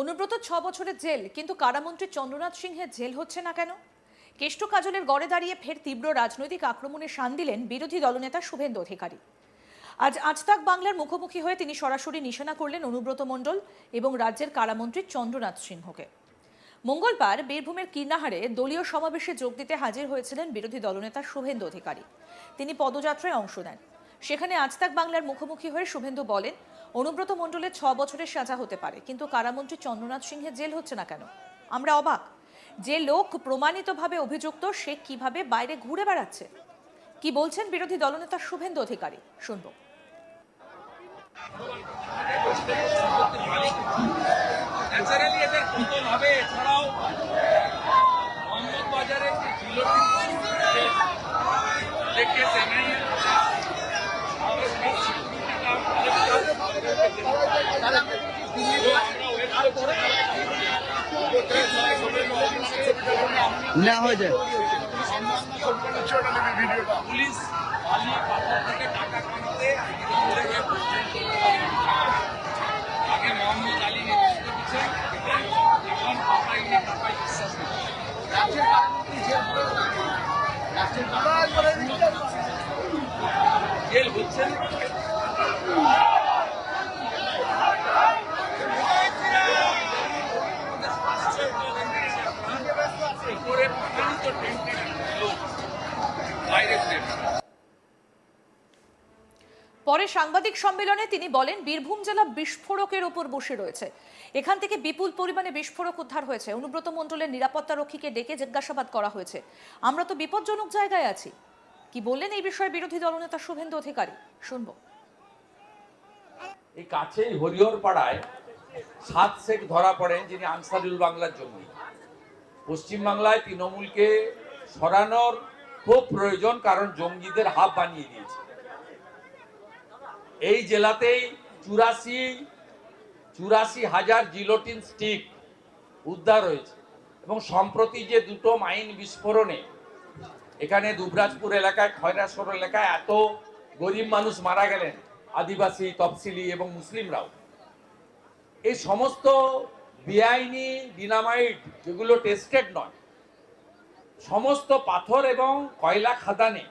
অনুব্রত ছ বছরের জেল, কিন্তু কারামন্ত্রী চন্দ্রনাথ সিংহের জেল হচ্ছে না কেন? কেষ্ট কাজলের গড়ে দাঁড়িয়ে ফের তীব্র রাজনৈতিক আক্রমণে শান দিলেন বিরোধী দলনেতা শুভেন্দু অধিকারী। আজ আজতাক বাংলার মুখোমুখি হয়ে তিনি সরাসরি নিশানা করলেন অনুব্রত মণ্ডল এবং রাজ্যের কারামন্ত্রী চন্দ্রনাথ সিংহকে। মঙ্গলবার বীরভূমের কীর্ণাহারে দলীয় সমাবেশে যোগ দিতে হাজির হয়েছিলেন বিরোধী দলনেতা শুভেন্দু অধিকারী। তিনি পদযাত্রায় অংশ নেন। সেখানে আজতাক বাংলার মুখোমুখি হয়ে শুভেন্দু বলেন অনুব্রত মণ্ডলের ছ বছরের সাজা হতে পারে, কিন্তু কারামন্ত্রী চন্দ্রনাথ সিংহের জেল হচ্ছে না কেন? আমরা অবাক। যে লোক প্রমাণিতভাবে অভিযুক্ত, সে কীভাবে বাইরে ঘুরে বেড়াচ্ছে? কি বলছেন বিরোধী দলনেতা শুভেন্দু অধিকারী? শুনব। ন্যাচারালি এদের হবে এছাড়াও মোহাম্মদ বাজারের যে জিলোটিন দেখে চেন্নাই না হয়ে যায় পুলিশ থেকে টাকা কামাতে। আগে মোহাম্মদ আলী এখন পাপাই হচ্ছে না। উপরে প্রমাণিত টেন্টেড লোক বাইরে ঘুরে বেড়ায়। পরে সাংবাদিক সম্মেলনে তিনি বলেন, বীরভূম জেলা বিস্ফোরকের ওপর বসে রয়েছে। এখান থেকে বিপুল পরিমাণে বিস্ফোরক উদ্ধার হয়েছে। অনুব্রত মণ্ডলের নিরাপত্তা রক্ষীকে ডেকে জিজ্ঞাসাবাদ করা হয়েছে। আমরা তো বিপজ্জনক জায়গায় আছি। কি বললেন এই বিষয়ে বিরোধী দলনেতা শুভেন্দু অধিকারী? শুনব। এই কাছেই হরিহর পাড়ায় সাত শেখ ধরা পড়েন, যিনি আনসারুল বাংলার জঙ্গি। পশ্চিমবাংলায় তৃণমূলকে সরানোর খুব প্রয়োজন, কারণ জঙ্গিদের হাব বানিয়ে দিয়েছে। এই জেলাতেই চুরাশি চুরাশি হাজার জিলোটিন স্টিক উদ্ধার হয়েছে এবং সম্প্রতি যে দুটো মাইন বিস্ফোরণে এখানে দুবরাজপুর এলাকায়, খয়রাসর এলাকায় এত গরিব মানুষ মারা গেলেন আদিবাসী, তফসিলি এবং মুসলিমরাও। এই সমস্ত বেআইনি, ডিনামাইট যেগুলো টেস্টেড নয়, সমস্ত পাথর এবং কয়লা খাদানে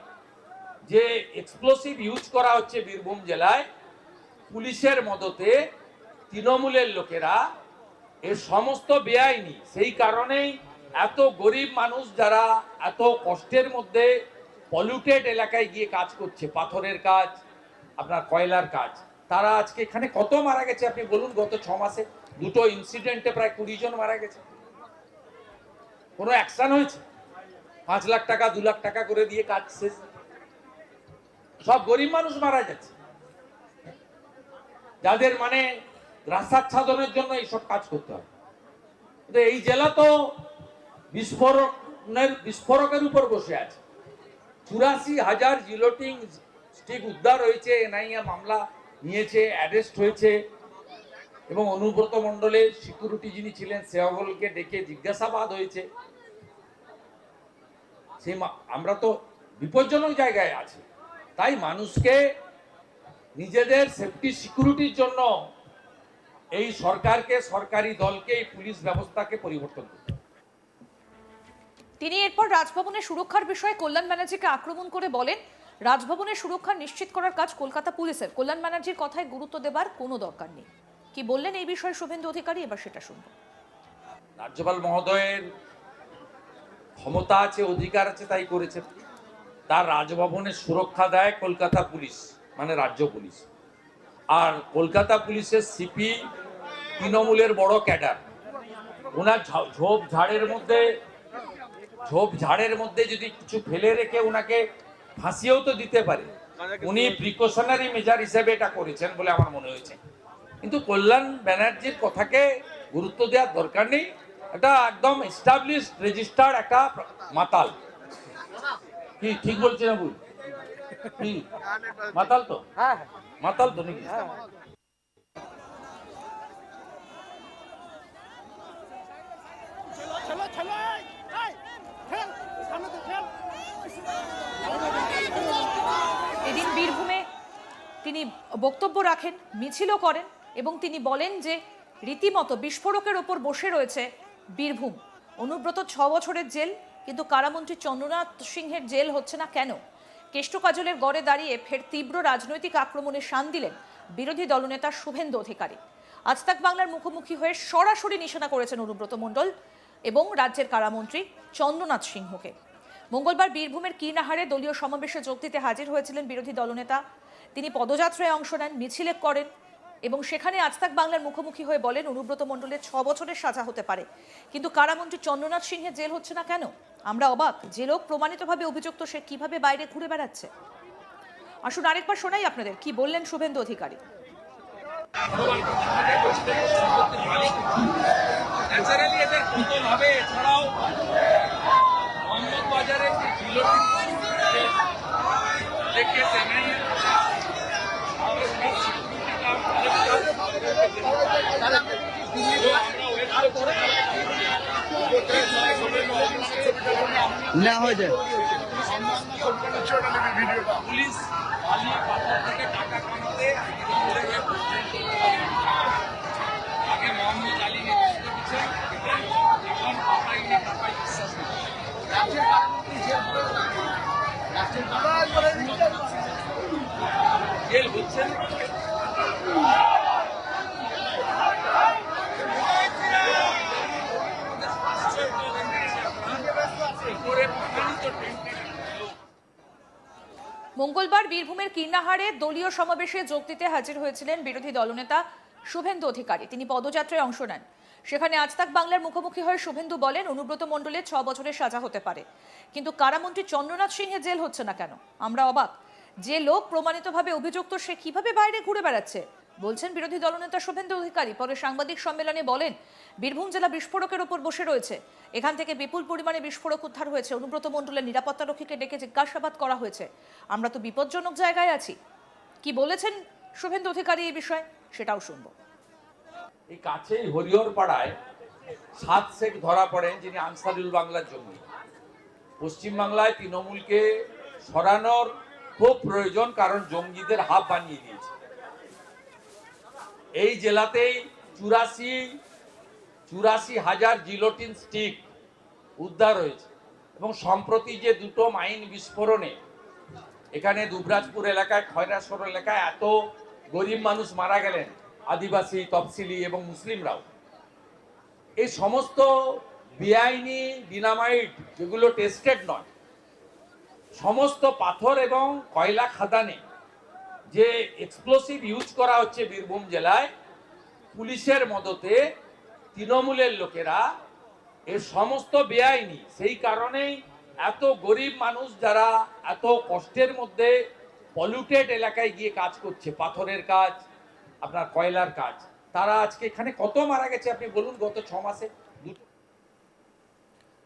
যে এক্সপ্লোসিভ ইউজ করা হচ্ছে বীরভূম জেলায়, পুলিশের মদতে তৃণমূলের লোকেরা এর সমস্ত বেআইনি। সেই কারণেই এত গরিব মানুষ যারা এত কষ্টের মধ্যে পলিউটেড এলাকায় গিয়ে কাজ করছে, পাথরের কাজ, আপনার কয়লার কাজ। তারা আজকে এখানে কত মারা গেছে? আপনি বলুন, গত ছ মাসে দুটো ইনসিডেন্টে প্রায় কুড়ি জন মারা গেছে। কোনো অ্যাকশন হয়েছে? পাঁচ লাখ টাকা, দু লাখ টাকা করে দিয়ে কাজ শেষ। সব গরিব মানুষ মারা যাচ্ছে। যাদের মানে রাস্তাচ্ছাদনের জন্য এইসব কাজ করতে হয় এই জেলা তো বিস্ফোরণের, বিস্ফোরকের উপর বসে আছে। চুরাশি হাজার জিলোটিং স্টিক উদ্ধার হয়েছে, এনআইএ মামলা নিয়েছে, অ্যারেস্ট হয়েছে। এবং অনুব্রত মণ্ডলের সিকিউরিটি যিনি ছিলেন, সেহগলকে ডেকে জিজ্ঞাসাবাদ হয়েছে। সেই আমরা তো বিপজ্জনক জায়গায় আছি। তাই মানুষকে নিজেদের সেফটি সিকিউরিটির জন্য এই সরকারকে সরকারি দলকে এই পুলিশ ব্যবস্থাকে পরিবর্তন করতে তিনি এরপর রাজভবনের সুরক্ষার বিষয়ে কল্যাণ ব্যানার্জিকে আক্রমণ করে বলেন রাজভবনের সুরক্ষা নিশ্চিত করার কাজ কলকাতা পুলিশের। কল্যাণ ব্যানার্জির কথায় গুরুত্ব দেবার কোনো দরকার নেই। কি বললেন এই বিষয়ে শুভেন্দু অধিকারী? এবার সেটা শুনব। রাজ্যপাল মহোদয়ের ক্ষমতা আছে অধিকার আছে তাই করেছেন। তার রাজভবনের সুরক্ষা দেয় কলকাতা পুলিশ মানে রাজ্য পুলিশ। আর কলকাতা পুলিশের সিপি তৃণমূলের বড় ক্যাডার। ওনার ঝোপ ঝাড়ের মধ্যে, ঝোপ ঝাড়ের মধ্যে যদি কিছু ফেলে রেখে ওনাকে ফাঁসিয়েও তো দিতে পারে। উনি প্রিকশনারি মেজার হিসেবে এটা করেছেন বলে আমার মনে হয়েছে। কিন্তু কল্যাণ ব্যানার্জির কথাকে গুরুত্ব দেওয়ার দরকার নেই। এটা একদম এস্টাবলিশ রেজিস্টার্ড একটা মাতাল। কি ঠিক বলছি না ভুল? কি? মাতাল তো? মাতাল তো নাকি? খেল। এদিন বীরভূমে তিনি বক্তব্য রাখেন মিছিলও করেন এবং তিনি বলেন যে রীতিমতো বিস্ফোরকের ওপর বসে রয়েছে বীরভূম। অনুব্রত ছ বছরের জেল কিন্তু কারামন্ত্রী চন্দ্রনাথ সিংহের জেল হচ্ছে না কেন? কেষ্ট কাজলের গড়ে দাঁড়িয়ে ফের তীব্র রাজনৈতিক আক্রমণে শান দিলেন বিরোধী দলনেতা শুভেন্দু অধিকারী। আজ তাক বাংলার মুখোমুখি হয়ে সরাসরি নিশানা করেছেন অনুব্রত মণ্ডল এবং রাজ্যের কারামন্ত্রী চন্দ্রনাথ সিংহকে। মঙ্গলবার বীরভূমের কিনাহারে দলীয় সমাবেশে যোগ দিতে হাজির হয়েছিলেন বিরোধী দলনেতা। তিনি পদযাত্রায় অংশ নেন, মিছিলে করেন এবং সেখানে আজ তাক বাংলার মুখোমুখি হয়ে বলেন, অনুব্রত মণ্ডলের ছ বছরের সাজা হতে পারে। কিন্তু কারামন্ত্রী চন্দ্রনাথ সিংহের জেল হচ্ছে না কেন? আমরা অবাক, যে লোক প্রমাণিতভাবে অভিযুক্ত, সে কীভাবে বাইরে ঘুরে বেড়াচ্ছে? আসুন আরেকবার শোনাই আপনাদের, কি বললেন শুভেন্দু অধিকারী? এছাড়াও চেন্নাই নেওয়া হয়েছে পুলিশ বালি পাথর থেকে টাকা কামাতে আগে মোহাম্মদ আলী নেতৃত্ব দিচ্ছেন এখন টাকাই নিয়ে টাকাই বিশ্বাস জেল হচ্ছে। মঙ্গলবার বীরভূমের কীর্ণাহারে দলীয় সমাবেশে যোগ দিতে হাজির হয়েছিলেন বিরোধী দলনেতা শুভেন্দু অধিকারী। তিনি পদযাত্রায় অংশ নেন। সেখানে আজ তাক বাংলার মুখোমুখি হয়ে শুভেন্দু বলেন, অনুব্রত মণ্ডলের ছ বছরের সাজা হতে পারে। কিন্তু কারামন্ত্রী চন্দ্রনাথ সিংহের জেল হচ্ছে না কেন? আমরা অবাক। যে লোক প্রমাণিতভাবে অভিযুক্ত, সে কীভাবে বাইরে ঘুরে বেড়াচ্ছে? বলছেন বিরোধী দলনেতা শুভেন্দু অধিকারী। পরে সাংবাদিক সম্মেলনে বলেন, বীরভূম জেলা বিস্ফোরকের ওপর বসে রয়েছে। এখান থেকে বিপুল পরিমাণে বিস্ফোরক উদ্ধার হয়েছে। অনুব্রত মণ্ডলের নিরাপত্তারক্ষীকে ডেকে জিজ্ঞাসাবাদ করা হয়েছে। আমরা তো বিপজ্জনক জায়গায় আছি। কি বলেছেন শুভেন্দু অধিকারী এই বিষয়ে? সেটাও শুনব। এই কাছেই হরিহর পাড়ায় সাত শেখ ধরা পড়েন, যিনি আনসারুল বাংলার জঙ্গি। পশ্চিমবাংলায় তৃণমূলকে সরানোর খুব প্রয়োজন, কারণ জঙ্গিদের হাব বানিয়ে দিয়েছে। এই জেলাতেই চুরাশি চুরাশি হাজার জিলোটিন স্টিক উদ্ধার হয়েছে এবং সম্প্রতি যে দুটো মাইন বিস্ফোরণে এখানে দুবরাজপুর এলাকায়, খয়রাসর এলাকায় এত গরিব মানুষ মারা গেলেন, আদিবাসী, তফসিলি এবং মুসলিমরাও। এই সমস্ত বেআইনি, ডিনামাইট যেগুলো টেস্টেড নয় সমস্ত পাথর এবং কয়লা খাদানে যে এক্সপ্লোসিভ ইউজ করা হচ্ছে বীরভূম জেলায়, পুলিশের মদতে তৃণমূলের লোকেরা এর সমস্ত বেআইনি। সেই কারণেই এত গরিব মানুষ যারা এত কষ্টের মধ্যে পলিউটেড এলাকায় গিয়ে কাজ করছে, পাথরের কাজ, আপনার কয়লার কাজ, তারা আজকে এখানে কত মারা গেছে আপনি বলুন গত ছ মাসে?